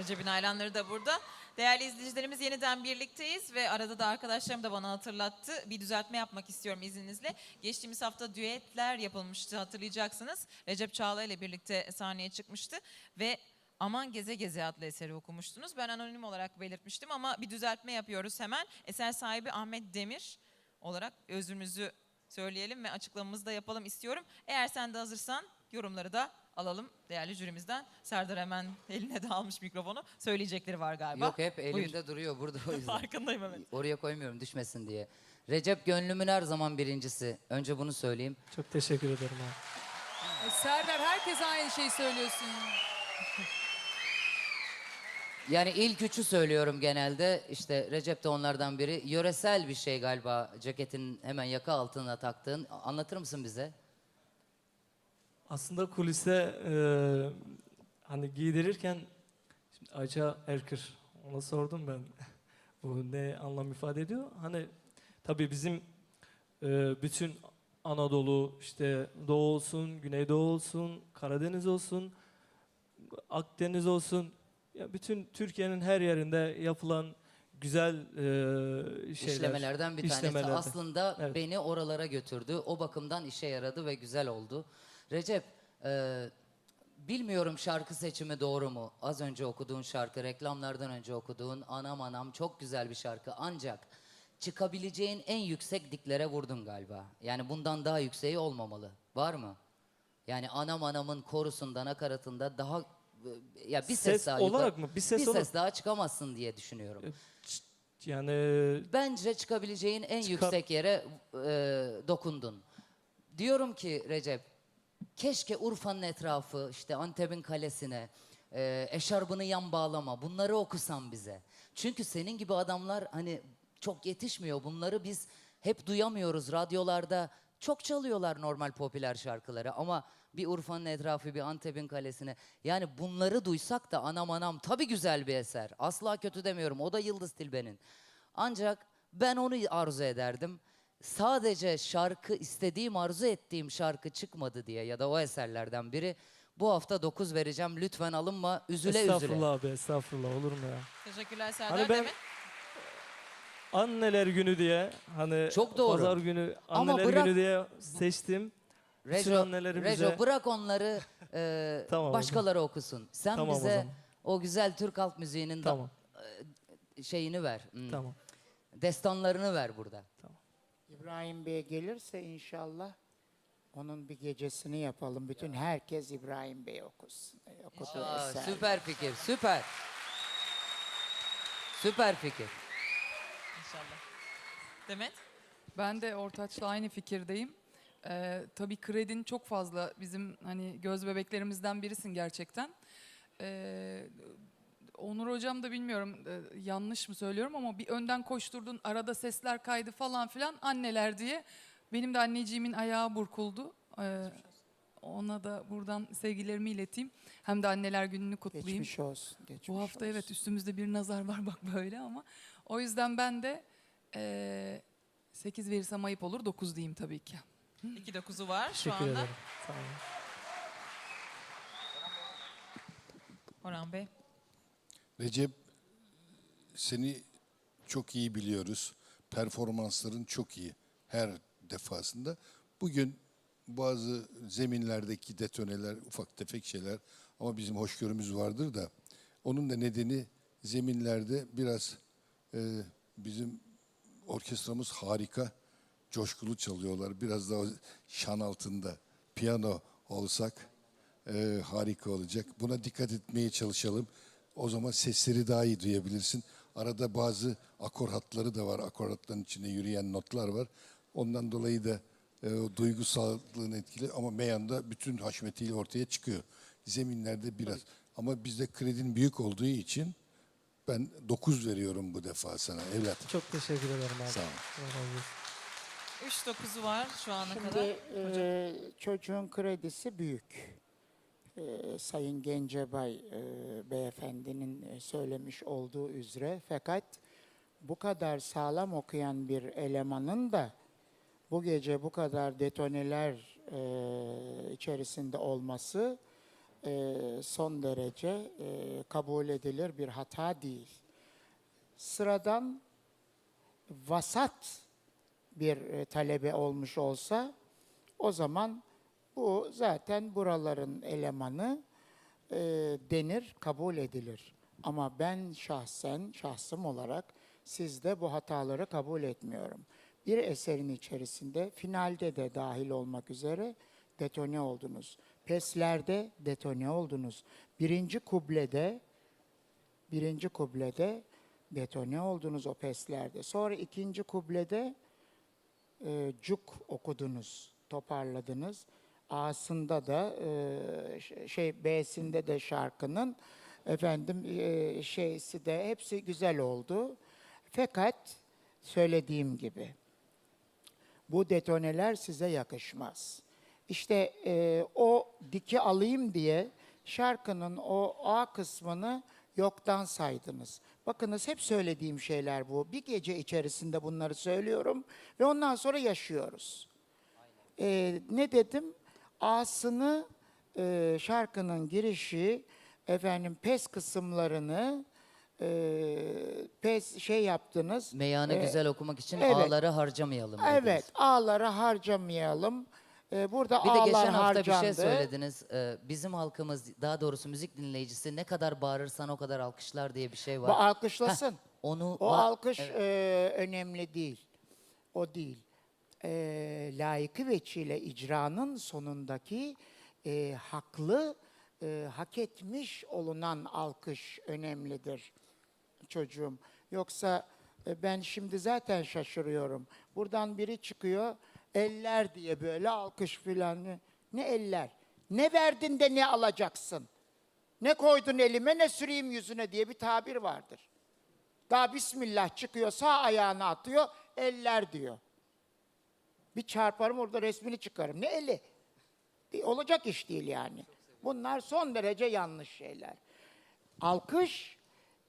Recep'in hayranları da burada. Değerli izleyicilerimiz yeniden birlikteyiz ve arada da arkadaşlarım da bana hatırlattı. Bir düzeltme yapmak istiyorum izninizle. Geçtiğimiz hafta düetler yapılmıştı hatırlayacaksınız. Recep Çağla ile birlikte sahneye çıkmıştı ve Aman Geze Geze adlı eseri okumuştunuz. Ben anonim olarak belirtmiştim ama bir düzeltme yapıyoruz hemen. Eser sahibi Ahmet Demir olarak özrümüzü söyleyelim ve açıklamamızı da yapalım istiyorum. Eğer sen de hazırsan yorumları da alalım değerli jürimizden. Serdar hemen eline de almış mikrofonu. Söyleyecekleri var galiba. Yok hep elimde Buyur. duruyor burada o yüzden. Farkındayım evet. Oraya koymuyorum düşmesin diye. Recep gönlümün her zaman birincisi. Önce bunu söyleyeyim. Çok teşekkür ederim abi. E, Serdar herkes aynı şeyi söylüyorsun. Yani ilk üçü söylüyorum genelde. İşte Recep de onlardan biri. Yöresel bir şey galiba ceketin hemen yaka altına taktığın. Anlatır mısın bize? Aslında kuliste e, hani giydirirken şimdi Ayça Erkır ona sordum ben. Bu ne anlam ifade ediyor? Hani tabii bizim e, bütün Anadolu işte Doğu olsun, Güneydoğu olsun, Karadeniz olsun, Akdeniz olsun ya bütün Türkiye'nin her yerinde yapılan güzel e, şeyler. İşlemelerden bir tanesi. Aslında Evet. beni oralara götürdü. O bakımdan işe yaradı ve güzel oldu. Recep, e, bilmiyorum şarkı seçimi doğru mu? Az önce okuduğun şarkı, reklamlardan önce okuduğun Anam Anam çok güzel bir şarkı. Ancak çıkabileceğin en yüksek diklere vurdun galiba. Yani bundan daha yükseği olmamalı. Var mı? Yani Anam Anam'ın korusunda, nakaratında daha e, ya bir ses, Ses daha olarak yukarı- mı? Bir ses bir olarak- ses daha çıkamazsın diye düşünüyorum. Yani Bence çıkabileceğin en Çıkar- yüksek yere e, dokundun. Diyorum ki Recep, keşke Urfa'nın etrafı, işte Antep'in kalesine, e, eşarbını yan bağlama, bunları okusan bize. Çünkü senin gibi adamlar hani çok yetişmiyor. Bunları biz hep duyamıyoruz radyolarda. Çok çalıyorlar normal popüler şarkıları ama bir Urfa'nın etrafı, bir Antep'in kalesine. Yani bunları duysak da anam anam tabii güzel bir eser. Asla kötü demiyorum. O da Yıldız Tilbe'nin. Ancak ben onu arzu ederdim. Sadece şarkı istediğim, arzu ettiğim şarkı çıkmadı diye ya da o eserlerden biri. Bu hafta 9 vereceğim. Lütfen alınma. Üzüle üzüle. estağfurullah abi estağfurullah olur mu ya? Teşekkürler Serdar Hani ben Demet. anneler günü diye hani Çok doğru. pazar günü Ama anneler bırak- günü diye seçtim. Bütün Rejo, annelerimize- Rejo bırak onları e, Tamam o başkaları okusun. Sen Tamam o bize zaman. o güzel Türk halk müziğinin da- Tamam. şeyini ver. hmm, Tamam. Destanlarını ver burada. İbrahim Bey gelirse inşallah onun bir gecesini yapalım. Bütün herkes İbrahim Bey okusun. e, Okuduğu Aa, eser. süper fikir, süper. Süper fikir. İnşallah. Demet. Ben de Ortaç'la aynı fikirdeyim. Ee, tabii kredin çok fazla bizim hani göz bebeklerimizden birisin gerçekten. Ee, Onur hocam da bilmiyorum e, yanlış mı söylüyorum ama bir önden koşturdun arada sesler kaydı falan filan anneler diye. Benim de anneciğimin ayağı burkuldu. Ee, ona da buradan sevgilerimi ileteyim. Hem de anneler gününü kutlayayım. Geçmiş olsun. Geçmiş Bu hafta olsun. evet üstümüzde bir nazar var bak böyle ama o yüzden ben de eee 8 verirsem ayıp olur 9 diyeyim tabii ki. 2-9'u var şu Teşekkür anda. ederim. Sağ olun. Orhan Bey. Recep seni çok iyi biliyoruz. Performansların çok iyi her defasında. Bugün bazı zeminlerdeki detoneler, ufak tefek şeyler ama bizim hoşgörümüz vardır da onun da nedeni zeminlerde biraz e, bizim orkestramız harika, coşkulu çalıyorlar. Biraz daha şan altında piyano olsak e, harika olacak. Buna dikkat etmeye çalışalım. O zaman sesleri daha iyi duyabilirsin. Arada bazı akor hatları da var. Akor hatların içinde yürüyen notlar var. Ondan dolayı da e, o duygusallığını etkili ama meyanda bütün haşmetiyle ortaya çıkıyor. Zeminlerde biraz. Ama bizde kredin büyük olduğu için ben 9 veriyorum bu defa sana evlat. Çok teşekkür ederim abi. Sağ ol. Allah razı olsun. 3-9'u var şu ana Şimdi kadar. e, çocuğun kredisi büyük. E, Sayın Gencebay e, beyefendinin e, söylemiş olduğu üzere fakat bu kadar sağlam okuyan bir elemanın da bu gece bu kadar detoneler e, içerisinde olması e, son derece e, kabul edilir bir hata değil. Sıradan vasat bir e, talebe olmuş olsa o zaman bu zaten buraların elemanı e, denir, kabul edilir. Ama ben şahsen, şahsım olarak sizde bu hataları kabul etmiyorum. Bir eserin içerisinde finalde de dahil olmak üzere detone oldunuz. Peslerde detone oldunuz. Birinci kublede birinci kublede detone oldunuz o peslerde. Sonra ikinci kublede e, cuk okudunuz, toparladınız. A'sında da e, şey B'sinde de şarkının efendim e, şeysi de hepsi güzel oldu. Fakat söylediğim gibi bu detoneler size yakışmaz. İşte e, o diki alayım diye şarkının o A kısmını yoktan saydınız. Bakınız hep söylediğim şeyler bu. Bir gece içerisinde bunları söylüyorum ve ondan sonra yaşıyoruz. E, ne dedim? A'sını e, şarkının girişi efendim pes kısımlarını e, pes şey yaptınız. Meyanı E, güzel okumak için evet. ağları harcamayalım dediniz. Evet, ağları harcamayalım. Ee, burada Bir de ağlar geçen hafta harcandı. bir şey söylediniz. Ee, bizim halkımız, daha doğrusu müzik dinleyicisi ne kadar bağırırsan o kadar alkışlar diye bir şey Bu var. alkışlasın. Onu O alkış e, önemli değil. O değil. E, layıkı veçile icranın sonundaki e, haklı, e, hak etmiş olunan alkış önemlidir çocuğum. Yoksa e, ben şimdi zaten şaşırıyorum. Buradan biri çıkıyor, eller diye böyle alkış filan. Ne- eller? Ne verdin de ne alacaksın? Ne koydun elime ne süreyim yüzüne diye bir tabir vardır. Daha bismillah çıkıyor sağ ayağını atıyor eller diyor. Bir çarparım orada resmini çıkarım. Ne eli? Bir- Olacak iş değil yani. Bunlar son derece yanlış şeyler. Alkış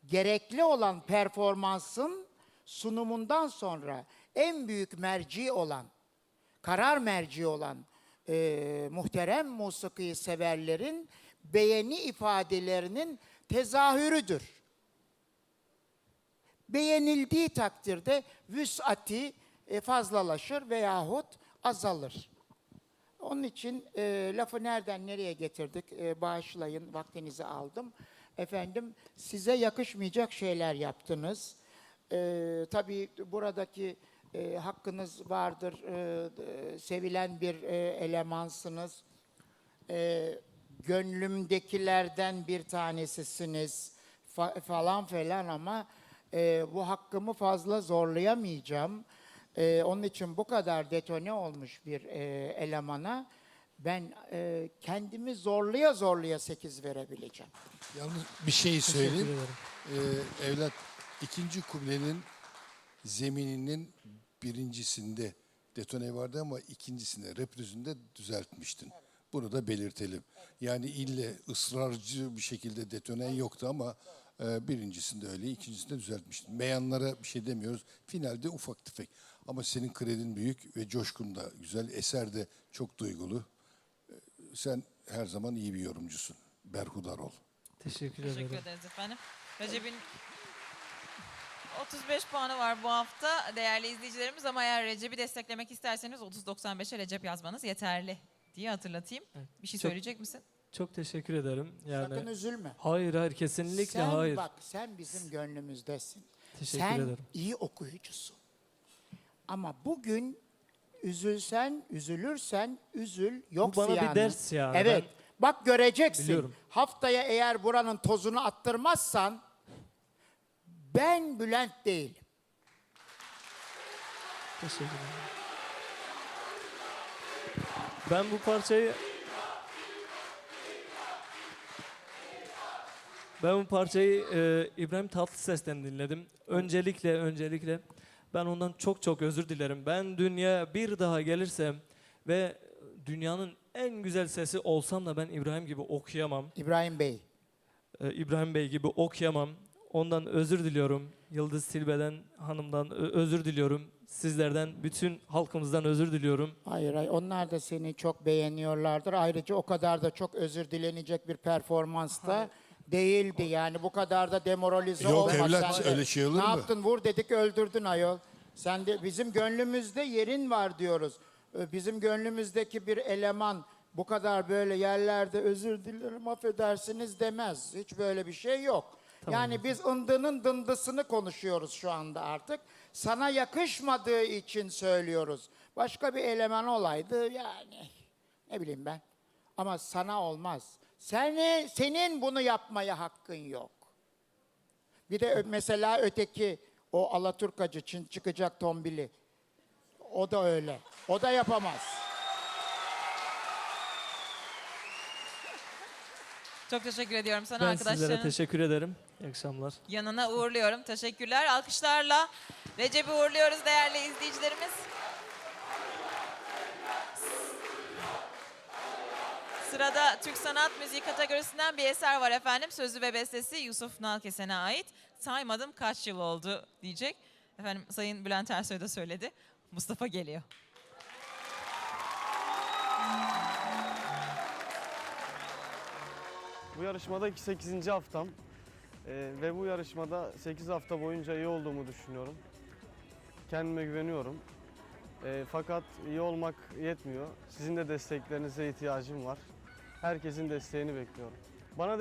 gerekli olan performansın sunumundan sonra en büyük merci olan, karar merci olan e, muhterem musiki severlerin beğeni ifadelerinin tezahürüdür beğenildiği takdirde vüsati fazlalaşır veyahut azalır. Onun için e, lafı nereden nereye getirdik e, bağışlayın vaktinizi aldım. Efendim size yakışmayacak şeyler yaptınız. E, tabii buradaki e, hakkınız vardır. E, e, sevilen bir e, elemansınız. E, gönlümdekilerden bir tanesisiniz fa- falan falan ama e, bu hakkımı fazla zorlayamayacağım. E, onun için bu kadar detone olmuş bir e, elemana ben e, kendimi zorlaya zorlaya 8 verebileceğim. Yalnız bir şey söyleyeyim. Ee, evlat ikinci kublenin zemininin birincisinde detone vardı ama ikincisinde reprizinde düzeltmiştin. Bunu da belirtelim. Yani ille ısrarcı bir şekilde detonen yoktu ama e, birincisinde öyle, ikincisinde düzeltmiştin. Beyanlara bir şey demiyoruz. Finalde ufak tefek. Ama senin kredin büyük ve coşkun da güzel. Eser de çok duygulu. E, Sen her zaman iyi bir yorumcusun. Berhudar ol. Teşekkür, Teşekkür ederim. ederiz efendim. Recep'in 35 puanı var bu hafta değerli izleyicilerimiz ama eğer Recep'i desteklemek isterseniz 30.95'e Recep yazmanız yeterli diye hatırlatayım. Bir şey Çok- söyleyecek misin? Çok teşekkür ederim. Yani Sakın üzülme. hayır hayır kesinlikle sen hayır. bak sen bizim gönlümüzdesin. Teşekkür sen ederim. iyi okuyucusun. Ama bugün üzülsen, üzülürsen üzül yok Bu bana bir ziyanı. ders yani. Evet. Bak göreceksin. Biliyorum. Haftaya eğer buranın tozunu attırmazsan ben Bülent değilim. Teşekkür ederim. Ben bu parçayı Ben bu parçayı e, İbrahim Tatlıses'ten dinledim. Öncelikle öncelikle ben ondan çok çok özür dilerim. Ben dünya bir daha gelirsem ve dünyanın en güzel sesi olsam da ben İbrahim gibi okuyamam. İbrahim Bey. e, İbrahim Bey gibi okuyamam. ondan özür diliyorum. Yıldız Tilbe'den hanımdan özür diliyorum. Sizlerden, bütün halkımızdan özür diliyorum. Hayır hayır onlar da seni çok beğeniyorlardır. Ayrıca o kadar da çok özür dilenecek bir performans da değildi yani bu kadar da demoralize Yok olma evlat, sen de. öyle şey olur ne mu? yaptın vur dedik öldürdün ayol. Sen de bizim gönlümüzde yerin var diyoruz. Ee, Bizim gönlümüzdeki bir eleman bu kadar böyle yerlerde özür dilerim affedersiniz demez. Hiç böyle bir şey yok. Yani biz ındının dındısını konuşuyoruz şu anda artık. Sana yakışmadığı için söylüyoruz. Başka bir eleman olaydı yani ne bileyim ben. Ama sana olmaz. Seni, senin bunu yapmaya hakkın yok. Bir de mesela öteki o Alaturkacı için çıkacak tombili. O da öyle. O da yapamaz. Çok teşekkür ediyorum sana Ben arkadaşların. sizlere teşekkür ederim. İyi akşamlar. yanına uğurluyorum. Teşekkürler. Alkışlarla Recep'i uğurluyoruz değerli izleyicilerimiz. Sırada Türk Sanat Müziği kategorisinden bir eser var efendim. Sözü ve bestesi Yusuf Nalkesen'e ait. Saymadım kaç yıl oldu diyecek. Efendim Sayın Bülent Ersoy da söyledi. Mustafa geliyor. Bu yarışmadaki 8. haftam Ee, ve bu yarışmada 8 hafta boyunca iyi olduğumu düşünüyorum. Kendime güveniyorum. Ee, fakat iyi olmak yetmiyor. Sizin de desteklerinize ihtiyacım var. Herkesin desteğini bekliyorum. Bana